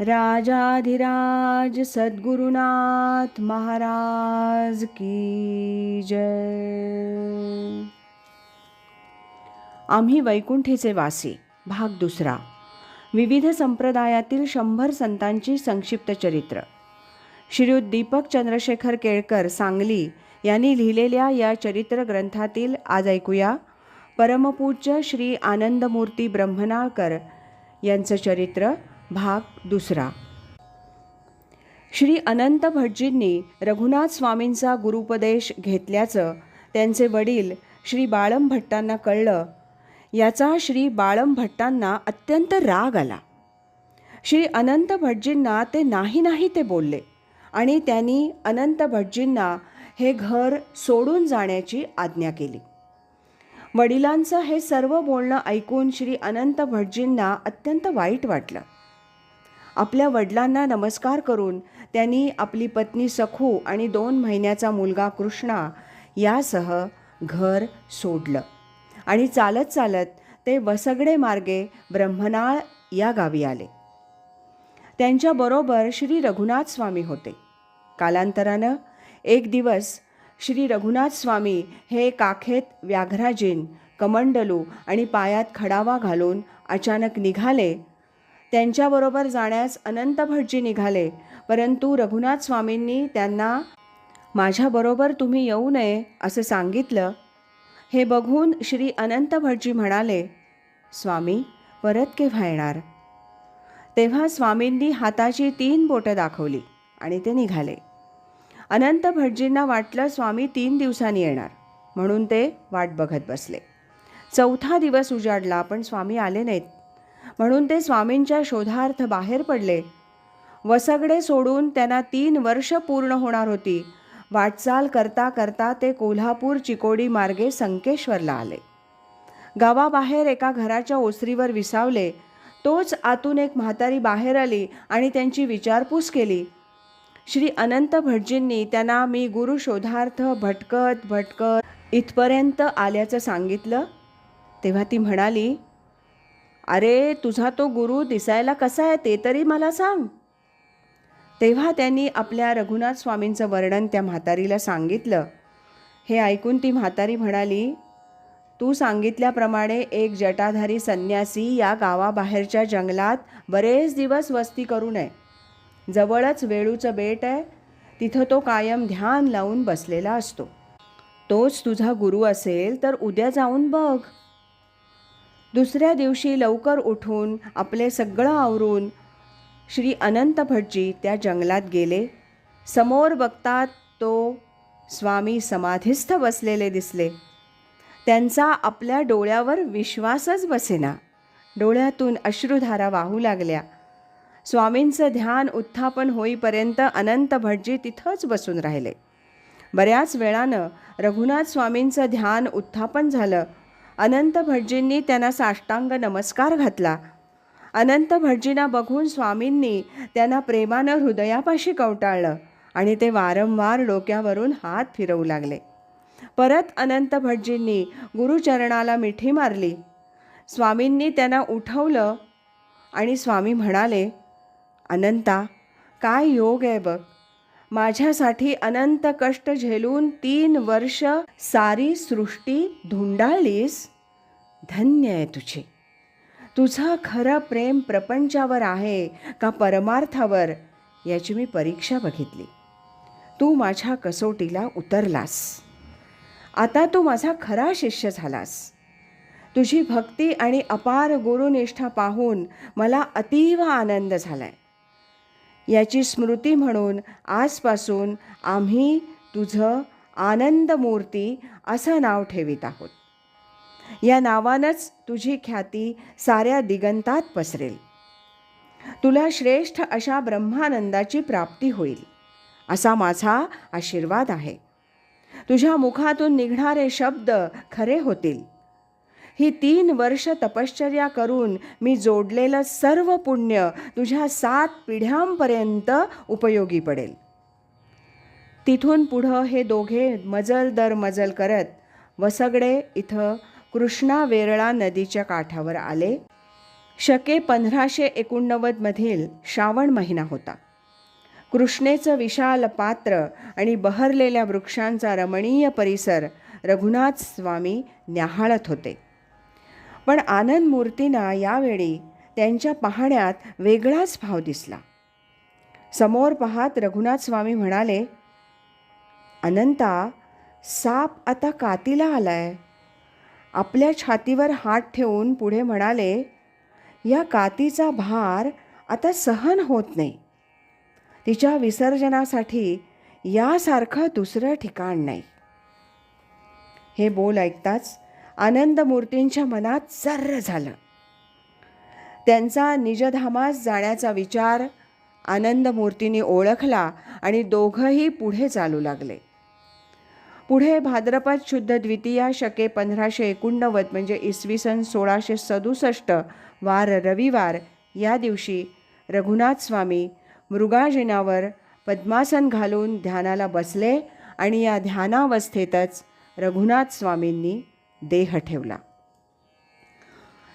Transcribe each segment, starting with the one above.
राजाधिराज सद्गुरुनाथ महाराज की जय. आम्ही वैकुंठीचे वासी भाग दुसरा. विविध संप्रदायातील शंभर संतांची संक्षिप्त चरित्र. श्रीयुत दीपक चंद्रशेखर केळकर सांगली यांनी लिहिलेल्या या चरित्र ग्रंथातील आज ऐकूया. परमपूज्य श्री आनंदमूर्ती ब्रह्मनाळकर यांचं चरित्र भाग दुसरा. श्री अनंत भटजींनी रघुनाथ स्वामींचा गुरुपदेश घेतल्याचं त्यांचे वडील श्री बाळम भट्टांना कळलं. याचा श्री बाळम भट्टांना अत्यंत राग आला. श्री अनंत भटजींना ते नाही नाही ते बोलले आणि त्यांनी अनंत भटजींना हे घर सोडून जाण्याची आज्ञा केली. वडिलांचं हे सर्व बोलणं ऐकून श्री अनंत भटजींना अत्यंत वाईट वाटलं. आपल्या वडिलांना नमस्कार करून त्यांनी आपली पत्नी सखू आणि दोन महिन्याचा मुलगा कृष्णा यासह घर सोडलं. आणि चालत चालत ते वसगडे मार्गे ब्रह्मनाळ या गावी आले. त्यांच्याबरोबर श्री रघुनाथ स्वामी होते. कालांतरानं एक दिवस श्री रघुनाथ स्वामी हे काखेत व्याघ्राजीन कमंडलू आणि पायात खडावा घालून अचानक निघाले त्यांच्याबरोबर जाण्यास अनंत भटजी निघाले. परंतु रघुनाथ स्वामींनी त्यांना माझ्याबरोबर तुम्ही येऊ नये असं सांगितलं. हे बघून श्री अनंत भटजी म्हणाले स्वामी परत केव्हा येणार तेव्हा स्वामींनी हाताची तीन बोटं दाखवली आणि ते निघाले. अनंत भटजींना वाटलं स्वामी तीन दिवसांनी येणार म्हणून ते वाट बघत बसले. चौथा दिवस उजाडला पण स्वामी आले नाहीत. म्हणून ते स्वामींच्या शोधार्थ बाहेर पडले. वसगडे सोडून त्यांना तीन वर्ष पूर्ण होणार होती. वाटचाल करता करता ते कोल्हापूर चिकोडी मार्गे संकेश्वरला आले. गावाबाहेर एका घराच्या ओसरीवर विसावले. तोच आतून एक म्हातारी बाहेर आली आणि त्यांची विचारपूस केली. श्री अनंत भटजींनी त्यांना मी गुरु शोधार्थ भटकत भटकत इथपर्यंत आल्याचं सांगितलं. तेव्हा ती म्हणाली अरे तुझा तो गुरु दिसायला कसा आहे ते तरी मला सांग. तेव्हा त्यांनी आपल्या रघुनाथ स्वामींचं वर्णन त्या म्हातारीला सांगितलं. हे ऐकून ती म्हातारी म्हणाली तू सांगितल्याप्रमाणे एक जटाधारी संन्यासी या गावाबाहेरच्या जंगलात बरेच दिवस वस्ती करू नये. जवळच वेळूचं बेट आहे तिथं तो कायम ध्यान लावून बसलेला असतो. तोच तुझा गुरु असेल तर उद्या जाऊन बघ. दुसऱ्या दिवशी लवकर उठून आपले सगळं आवरून श्री अनंत भटजी त्या जंगलात गेले. समोर बघतात तो स्वामी समाधीस्थ बसलेले दिसले. त्यांचा आपल्या डोळ्यावर विश्वासच बसेना. डोळ्यातून अश्रुधारा वाहू लागल्या. स्वामींचं ध्यान उत्थापन होईपर्यंत अनंत भटजी तिथंच बसून राहिले. बऱ्याच वेळानं रघुनाथ स्वामींचं ध्यान उत्थापन झालं. अनंत भटजींनी त्यांना साष्टांग नमस्कार घातला. अनंत भटजींना बघून स्वामींनी त्यांना प्रेमानं हृदयापाशी कवटाळलं आणि ते वारंवार डोक्यावरून हात फिरवू लागले. परत अनंत भटजींनी गुरुचरणाला मिठी मारली. स्वामींनी त्यांना उठवलं आणि स्वामी म्हणाले अनंता काय योग आहे बघ. माझ्यासाठी अनंत कष्ट झेलून तीन वर्ष सारी सृष्टी धुंडाळलीस? धन्य आहे तुझे. तुझं खरं प्रेम प्रपंचावर आहे का परमार्थावर याची मी परीक्षा बघितली. तू माझ्या कसोटीला उतरलास. आता तू माझा खरा शिष्य झालास. तुझी भक्ती आणि अपार गुरुनिष्ठा पाहून मला अतीव आनंद झाला आहे याची स्मृती म्हणून आजपासून आम्ही तुझं आनंदमूर्ती असं नाव ठेवित आहोत. या नावानंच तुझी ख्याती साऱ्या दिगंतात पसरेल. तुला श्रेष्ठ अशा ब्रह्मानंदाची प्राप्ती होईल असा माझा आशीर्वाद आहे. तुझ्या मुखातून निघणारे शब्द खरे होतील. ही तीन वर्ष तपश्चर्या करून मी जोडलेलं सर्व पुण्य तुझ्या सात पिढ्यांपर्यंत उपयोगी पडेल. तिथून पुढं हे दोघे मजल दर मजल करत वसगडे इथं कृष्णा वेरळा नदीच्या काठावर आले. शके पंधराशे एकोणनव्वदमधील श्रावण महिना होता. कृष्णेचं विशाल पात्र आणि बहरलेल्या वृक्षांचा रमणीय परिसर रघुनाथ स्वामी न्याहाळत होते. पण आनंद मूर्तींना यावेळी त्यांच्या पाहण्यात वेगळाच भाव दिसला. समोर पाहत रघुनाथ स्वामी म्हणाले अनंता साप आता कातीला आलाय. आपल्या छातीवर हात ठेवून पुढे म्हणाले या कातीचा भार आता सहन होत नाही. तिच्या विसर्जनासाठी यासारखं दुसरं ठिकाण नाही. हे बोल ऐकताच आनंद मूर्तींच्या मनात सर्र झालं. त्यांचा निजधामास जाण्याचा विचार आनंद मूर्तींनी ओळखला आणि दोघंही पुढे चालू लागले. पुढे भाद्रपद शुद्ध द्वितीया शके पंधराशे एकोणनव्वद म्हणजे इसवी सन सोळाशे सदुसष्ट वार रविवार या दिवशी रघुनाथ स्वामी मृगाजिनावर पद्मासन घालून ध्यानाला बसले आणि या ध्यानावस्थेतच रघुनाथ स्वामींनी देह ठेवला.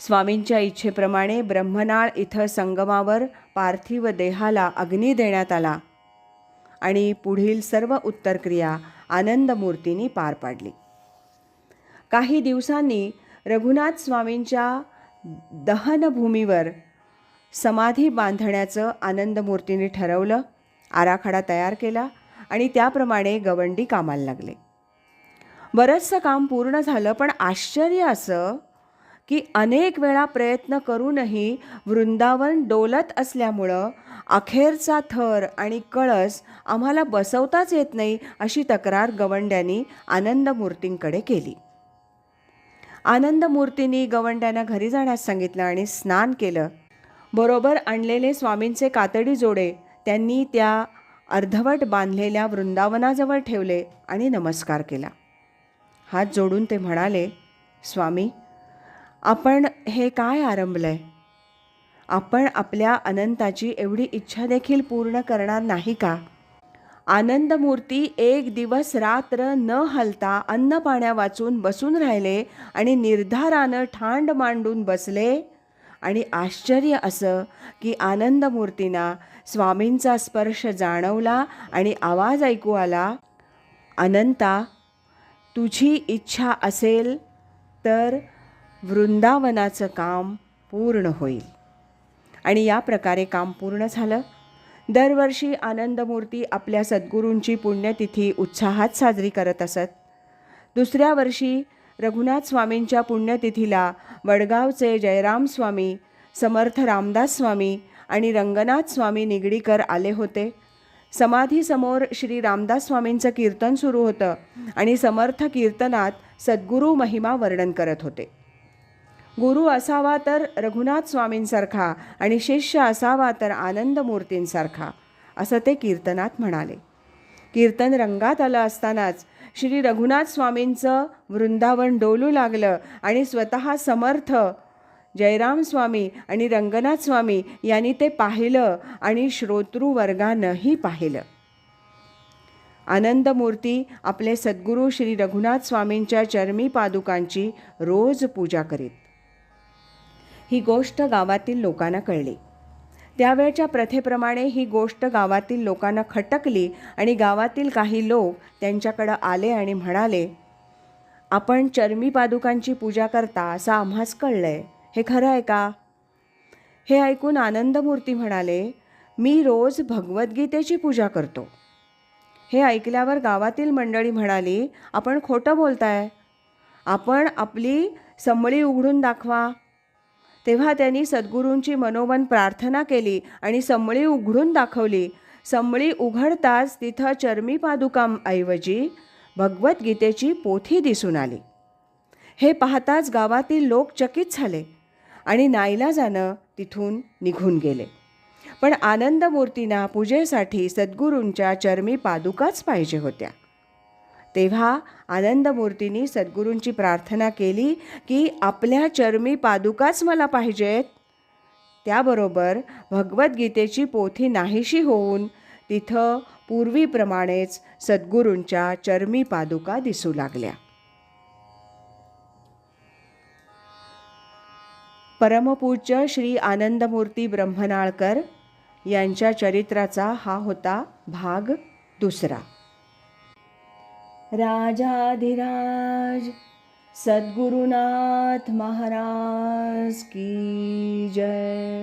स्वामींच्या इच्छेप्रमाणे ब्रह्मनाळ इथं संगमावर पार्थिव देहाला अग्नी देण्यात आला आणि पुढील सर्व उत्तरक्रिया आनंदमूर्तींनी पार पाडली. काही दिवसांनी रघुनाथ स्वामींच्या दहनभूमीवर समाधी बांधण्याचं आनंदमूर्तींनी ठरवलं आराखडा तयार केला आणि त्याप्रमाणे गवंडी कामाला लागले. बरंचसं काम पूर्ण झालं पण आश्चर्य असं की अनेक वेळा प्रयत्न करूनही वृंदावन डोलत असल्यामुळं अखेरचा थर आणि कळस आम्हाला बसवताच येत नाही अशी तक्रार गवंड्यांनी आनंदमूर्तींकडे केली. आनंदमूर्तींनी गवंड्यांना घरी जाण्यास सांगितलं आणि स्नान केलं. बरोबर आणलेले स्वामींचे कातडी जोडे त्यांनी त्या अर्धवट बांधलेल्या वृंदावनाजवळ ठेवले आणि नमस्कार केला. हात जोडून ते म्हणाले स्वामी आपण हे काय आरंभलं आहे आपण आपल्या अनंताची एवढी इच्छा देखील पूर्ण करणार नाही का? आनंदमूर्ती एक दिवस रात्र न हलता अन्न पाण्या वाचून बसून राहिले आणि निर्धारानं ठांड मांडून बसले. आणि आश्चर्य असं की आनंदमूर्तींना स्वामींचा स्पर्श जाणवला आणि आवाज ऐकू आला अनंता तुझी इच्छा असेल तर वृंदावनाचं काम पूर्ण होईल. आणि या प्रकारे काम पूर्ण झालं. दरवर्षी आनंदमूर्ती आपल्या सद्गुरूंची पुण्यतिथी उत्साहात साजरी करत असत. दुसऱ्या वर्षी रघुनाथ स्वामींच्या पुण्यतिथीला वडगावचे जयराम स्वामी समर्थ रामदास स्वामी आणि रंगनाथ स्वामी निगडीकर आले होते. समाधीसमोर श्री रामदास स्वामींचं कीर्तन सुरू होतं आणि समर्थ कीर्तनात सद्गुरू महिमा वर्णन करत होते. गुरु असावा तर रघुनाथ स्वामींसारखा आणि शिष्य असावा तर आनंदमूर्तींसारखा असं ते कीर्तनात म्हणाले. कीर्तन रंगात आलं असतानाच श्री रघुनाथ स्वामींचं वृंदावन डोलू लागलं आणि स्वतः समर्थ जयराम स्वामी आणि रंगनाथ स्वामी यांनी ते पाहिलं आणि श्रोतृवर्गानंही पाहिलं. आनंदमूर्ती आपले सद्गुरू श्री रघुनाथ स्वामींच्या चरमी पादुकांची रोज पूजा करीत. ही गोष्ट गावातील लोकांना कळली. त्यावेळच्या प्रथेप्रमाणे ही गोष्ट गावातील लोकांना खटकली आणि गावातील काही लोक त्यांच्याकडं आले आणि म्हणाले आपण चरमी पादुकांची पूजा करता असं आम्हाच आहे हे खरं आहे का? हे ऐकून आनंदमूर्ती म्हणाले मी रोज भगवद्गीतेची पूजा करतो. हे ऐकल्यावर गावातील मंडळी म्हणाली आपण खोटं बोलताय. आपण आपली संबळी उघडून दाखवा. तेव्हा त्यांनी सद्गुरूंची मनोमन प्रार्थना केली आणि संबळी उघडून दाखवली. संबळी उघडताच तिथं चरमी पादुकांऐवजी भगवद्गीतेची पोथी दिसून आली. हे पाहताच गावातील लोक चकित झाले. आणि नाईलाजानं तिथून निघून गेले. पण आनंदमूर्तींना पूजेसाठी सद्गुरूंच्या चरमी पादुकाच पाहिजे होत्या. तेव्हा आनंदमूर्तींनी सद्गुरूंची प्रार्थना केली की आपल्या चरमी पादुकाच मला पाहिजेत. त्याबरोबर भगवद्गीतेची पोथी नाहीशी होऊन तिथं पूर्वीप्रमाणेच सद्गुरूंच्या चरमी पादुका दिसू लागल्या. परमपूज्य श्री आनंदमूर्ती ब्रह्मनाळकर यांच्या चरित्राचा हा होता भाग दुसरा. राजाधिराज सद्गुरुनाथ महाराज की जय.